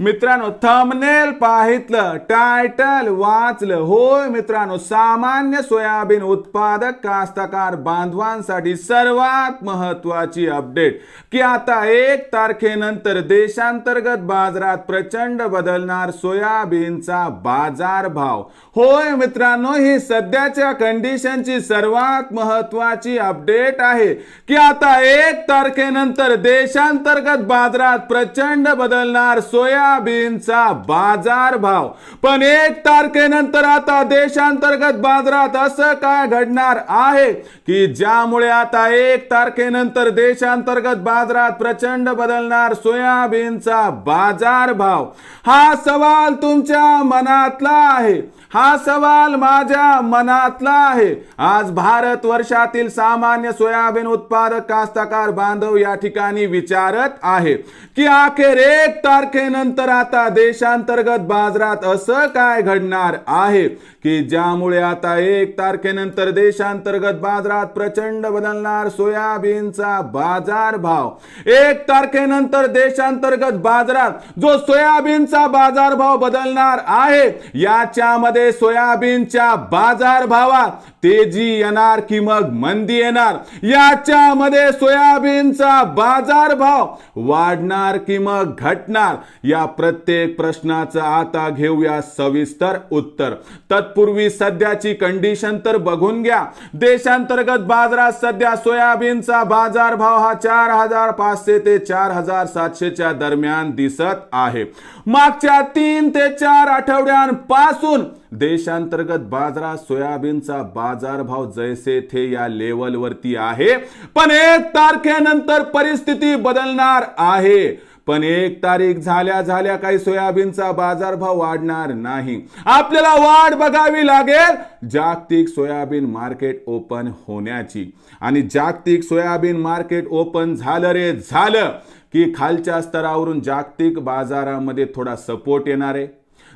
मित्रांनो thumbnail पाहितलं title वाचलं. होय मित्रांनो सामान्य सोयाबीन उत्पादक कास्तकार बांधवांसाठी सर्वात महत्वाची अपडेट की आता एक तारखेनंतर देशांतर्गत बाजारात प्रचंड बदलणार सोयाबीनचा बाजार भाव होय मित्रांनो ही सध्याच्या कंडिशनची सर्वात महत्वाची अपडेट आहे. की आता एक तारखेनंतर देशांतर्गत बाजारात प्रचंड बदलणार सोया सोयाबीनचा बाजार भाव. पण एक तारखेनंतर आता देशांतर्गत बाजारात असं काय घडणार आहे? की ज्यामुळे आता एक तारखेनंतर देशांतर्गत बाजारात प्रचंड बदलणार सोयाबीनचा बाजार भाव? हा सवाल तुमच्या मनातला आहे. हा सवाल माझ्या मनातला आहे. आज भारत वर्षातील सामान्य सोयाबीन उत्पादक कास्तकार बांधव या ठिकाणी विचारत आहे की अखेर एक तारखेनंतर आता देशांतर्गत बाजारात असं काय घडणार आहे? की ज्यामुळे आता एक तारखेनंतर देशांतर्गत बाजारात प्रचंड बदलणार सोयाबीनचा बाजार भाव एक तारखेनंतर देशांतर्गत बाजारात जो सोयाबीनचा बाजार भाव बदलणार आहे याच्यामध्ये सोयाबीनच्या बाजार भावात तेजी येणार की मग मंदी येणार? याच्यामध्ये सोयाबीनचा बाजार भाव वाढणार की मग घटणार? या प्रत्येक प्रश्नाचं आता घेऊया सविस्तर उत्तर. तत्पूर्वी सध्याची कंडिशन तर बघून घ्या. देशांतर्गत बाजारात सध्या सोयाबीनचा बाजार भाव हा चार हजार पाचशे ते चार हजार सातशेच्या दरम्यान दिसत आहे. मागच्या तीन ते चार आठवड्यांपासून देशांतर्गत बाजारात सोयाबीनचा बाजारभाव जैसे थे या लेवलवरती आहे. पण एक तारखेनंतर परिस्थिती बदलणार आहे. पण एक तारीख झाल्या झाल्या काही सोयाबीनचा बाजारभाव वाढणार नाही. आपल्याला वाढ बघावी लागेल जागतिक सोयाबीन मार्केट ओपन होण्याची. आणि जागतिक सोयाबीन मार्केट ओपन झालं रे झालं की खालच्या स्तरावरून जागतिक बाजारामध्ये थोडा सपोर्ट येणार आहे.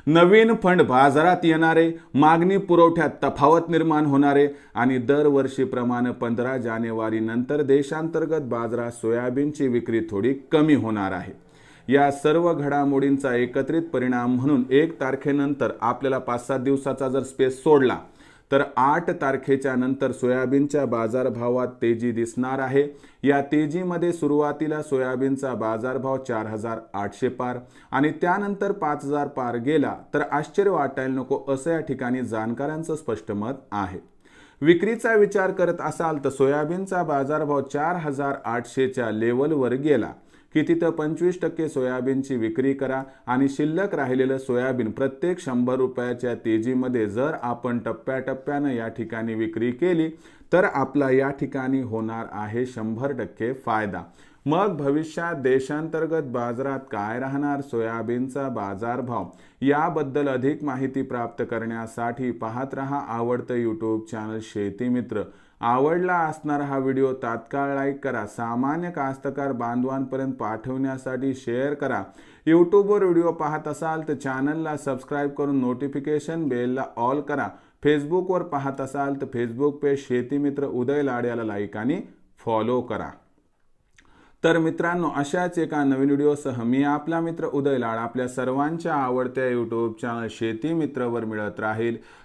नवीन फंड बाजारात येणारे मागणी पुरवठ्यात तफावत निर्माण होणारे आणि दरवर्षीप्रमाणे पंधरा जानेवारी नंतर देशांतर्गत बाजारात सोयाबीनची विक्री थोडी कमी होणार आहे. या सर्व घडामोडींचा एकत्रित परिणाम म्हणून एक तारखेनंतर आपल्याला पाच सात दिवसाचा जर स्पेस सोडला तर आठ तारखेच्या नंतर सोयाबीनच्या बाजारभावात तेजी दिसणार आहे. या तेजीमध्ये सुरुवातीला सोयाबीनचा बाजारभाव चार हजार आठशे पार आणि त्यानंतर पाच हजार पार गेला तर आश्चर्य वाटायला नको असं या ठिकाणी जाणकारांचं स्पष्ट मत आहे. विक्रीचा विचार करत असाल तर सोयाबीनचा बाजारभाव चार हजार आठशेच्या लेवलवर गेला. की तिथं पंचवीस टक्के सोयाबीनची विक्री करा आणि शिल्लक राहिलेलं सोयाबीन प्रत्येक शंभर रुपयाच्या तेजीमध्ये जर आपण टप्प्याटप्प्यानं या ठिकाणी विक्री केली तर आपला या ठिकाणी होणार आहे शंभर टक्के फायदा. मग भविष्यात देशांतर्गत बाजारात काय राहणार? सोयाबीनचा बाजारभाव. याबद्दल अधिक माहिती प्राप्त करण्यासाठी पाहत रहा आवडतं यूट्यूब चॅनल शेती मित्र. आवडला असणारा हा व्हिडिओ तात्काळ लाईक करा. सामान्य कास्तकार बांधवांपर्यंत पाठवण्यासाठी शेअर करा. यूट्यूबवर व्हिडिओ पाहत असाल तर चॅनलला सबस्क्राईब करून नोटिफिकेशन बेलला ऑल करा. फेसबुकवर पाहत असाल तर फेसबुक पेज शेतीमित्र उदय लाड याला लाईक आणि फॉलो करा. तर मित्रांनो अशाच एका नवीन व्हिडिओसह मी आपला मित्र उदय लाड आपल्या सर्वांच्या आवडत्या यूट्यूब चॅनल शेती मित्रवर मिळत राहील.